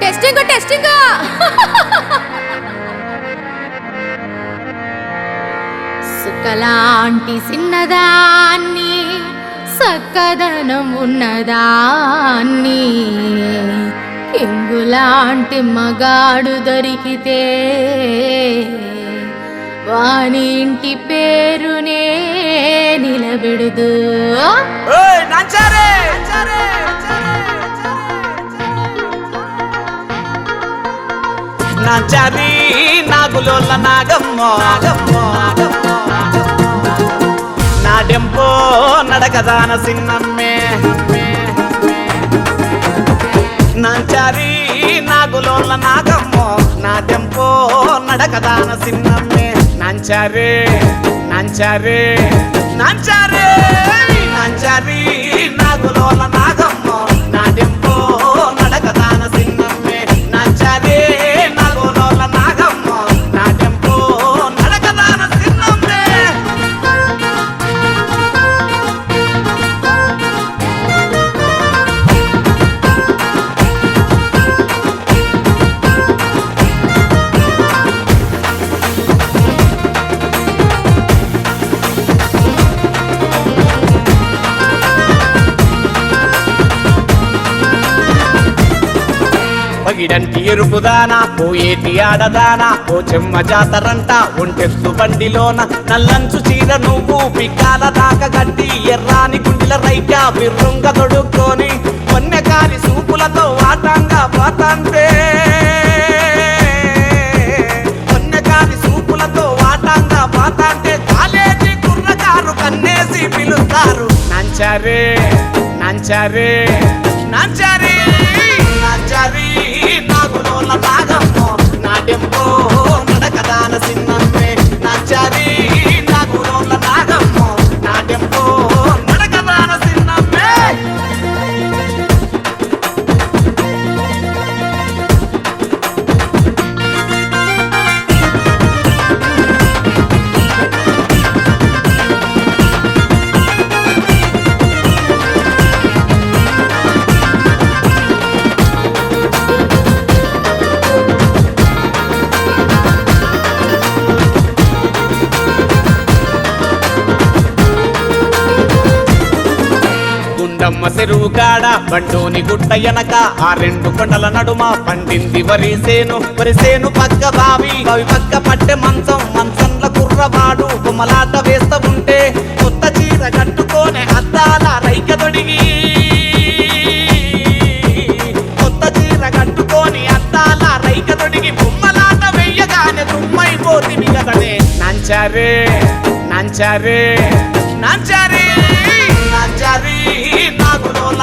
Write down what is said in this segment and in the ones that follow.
Testing testing సుకలాంటి చిన్నదాన్ని సక్కదనం ఉన్నదాన్ని ఇంగులాంటి మగాడు దొరికితే వాని ఇంటి పేరునే నిలబెడుదు. ఓయ్ నాంచారే! నాంచారి నాగులోల నాగమ్మ నాడెంపో నడకదాన సిన్నమ్మే. నాంచారి నాగులోల నాగమ్మ నాడెంపో నడకదాన సిన్నమ్మే. నాంచారే నాంచారే నాంచారే నాంచారి నాగులోల నాగమ్మ. పగిడంటి ఎరుపుదానా పోయేటి ఆడదానా ఓ చెమ్మ జాతరంట ఒంటెత్తు బండిలోన. నల్లంచు చీర నువ్వు పిక్కాల దాక గట్టి ఎర్రాని గుండెల రైక బిర్రుంగ తొడుక్కొని వన్యకారి సూపులతో ఆటంగా పోతాంతే. వన్యకారి సూపులతో ఆటంగా పాతాంటే కాలేజీ కుర్రకారు కన్నేసి పిలుస్తారు. నంచారే నంచారే నంచారే. నాగులోల నాగమ్మో నాడెంపో నడకదాన సిన్నమ్మే నంచారి గుండమ్మ చెరువు కాడ బండోని గుట్ట ఎనక ఆ రెండు కొండల నడుమ పండింది వరిసేను వరిసేను పక్క బావి బావి పక్క పట్టె మంచం మంచంల కుర్రవాడు బొమ్మలాట వేస్తా ఉంటే కొత్త చీర కట్టుకోనే అద్దాల రైక తొడిగి కొత్త చీర కట్టుకొని అద్దాల రైక తొడిగి బొమ్మలాట వెయ్యగానే తుమ్మైపోతివి కదనే నంచారే నంచారే నంచారే.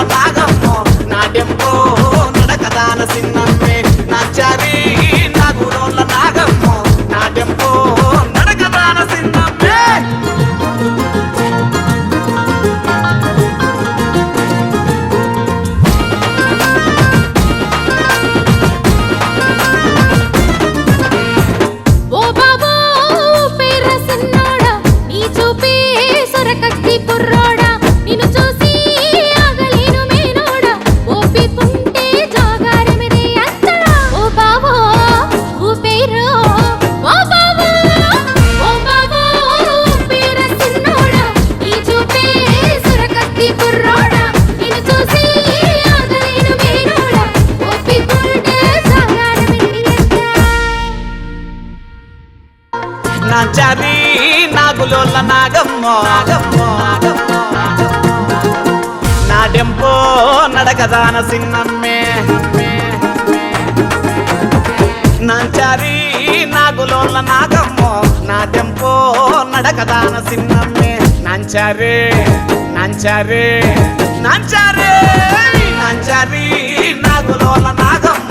బాగా నా నాడెంపో నాచారి నాగులోల నాగమ్మ. నాగమ్మో నాడెంపో నడకదాన సిన్నమ్మే. నాచారి నాగులోల నాగమ్మ. నాగమ్మో నాడెంపో నడకదాన సిన్నమ్మే. నాంచారే నాంచారే నాంచారే. నాంచారి నాగులోల నాగమ్మ.